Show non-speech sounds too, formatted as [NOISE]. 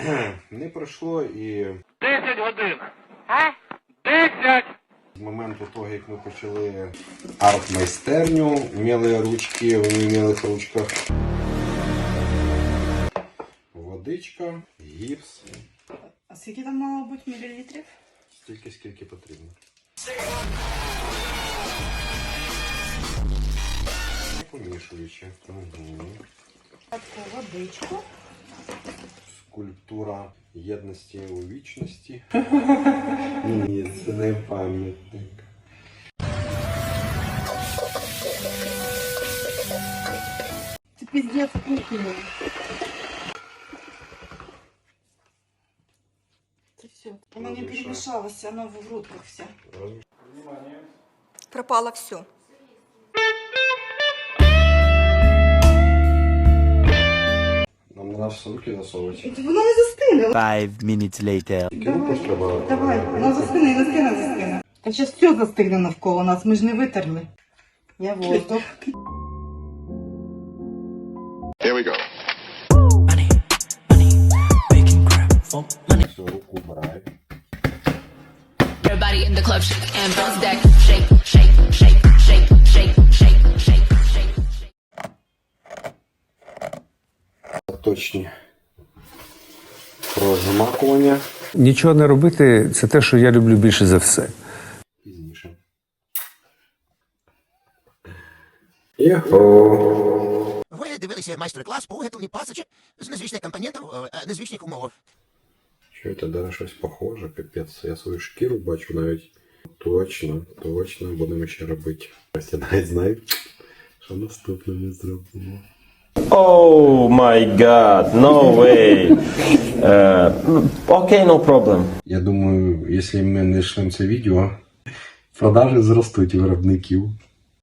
[CLEARS THROAT] Не пройшло і 10 годин. А? 10! з моменту того, як ми почали арт-майстерню, вміли ручки в невмілих ручках. Водичка, гіпс, А скільки там мало бути мілілітрів? стільки скільки потрібно. Помішуючи. Угу. Таку водичку. Скульптура єдності у вічності. Ні, це не пам'ятник. Це піздець кухня. Це все. Воно не перемішалося, воно в грудках все. Пропало все. Наші руки засовувати. Воно не застине. Five minutes later. Треба? Давай, воно застине, і застине, застине. Та зараз все застигне навколо нас, ми ж не витерли. Я воздух. Here we go. Руку. Everybody in the club shake and bounce shake, shake, shake, Точні розмакування Нічого не робити це те, що я люблю більше за все. пізніше. Йохо. Ви дивилися майстер-клас по виготовленні пасочок з незвичних компонентів, е, незвичних умовах. Що це даже щось похоже, капець. Я свою шкіру бачу навіть. Точно, точно будемо ще робити. Ось я навіть знаю, що наступне ми зробимо. Oh my god, no way. [LAUGHS] Uh, okay, no problem. Я думаю, якщо ми не це відео, продажі зростуть виробників.